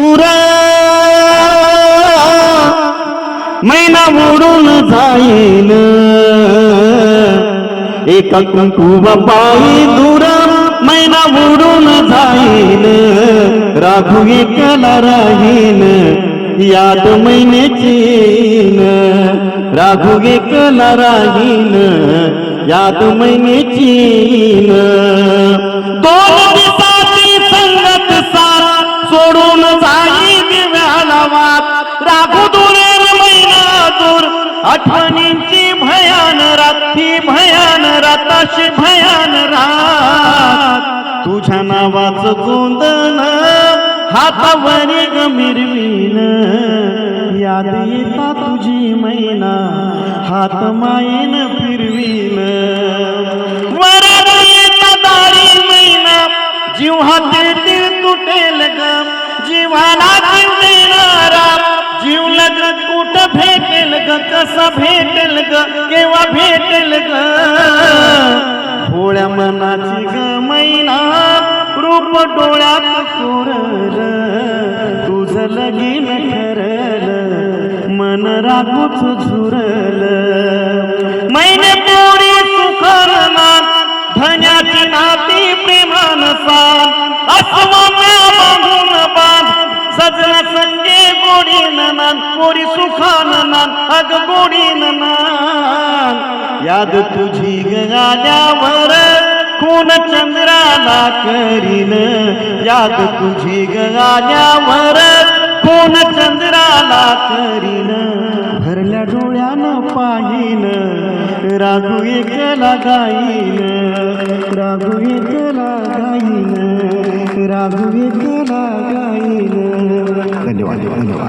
दूर। मैना उडून जाईन एका कुंकुवा पायी दूर। मैना उडून जाईन राघू एकला राहीन याद महिन्याची राघू एकला राहीन याद महिन्याची दोन आठवणींची भयान रात्री भयान राताशी भयान रात. तुझ्या नावाचं गोंदन हातावरी गमिरवीन याद येता तुझी मैना हात माईन फिरवीन. वरात येता दारी मैना जीव हाती तुटेल ग जीवाला कसा भेटेल ग केव्हा भेटेल ग? भोळ्या मनाची ग मैना रूप डोळ्यात कोरल. तुझ लगीन ठरल मन राखूच झुरल. मैने पोरी सुखर धन्याची नाती प्रेमान साथ अस्वाम्या बांधून बांध सजना नान पोरी सुखान नान अग गोडी नान. याद तुझी गगाल्यावर खून चंद्राला करीन. याद तुझी गाल्यावर खून चंद्राला करीन. भरल्या डोळ्यानं पाहिन राघू एकला गाईन. राघू एकला गाईन राघू एकला गाईन. धन्यवाद धन्यवाद.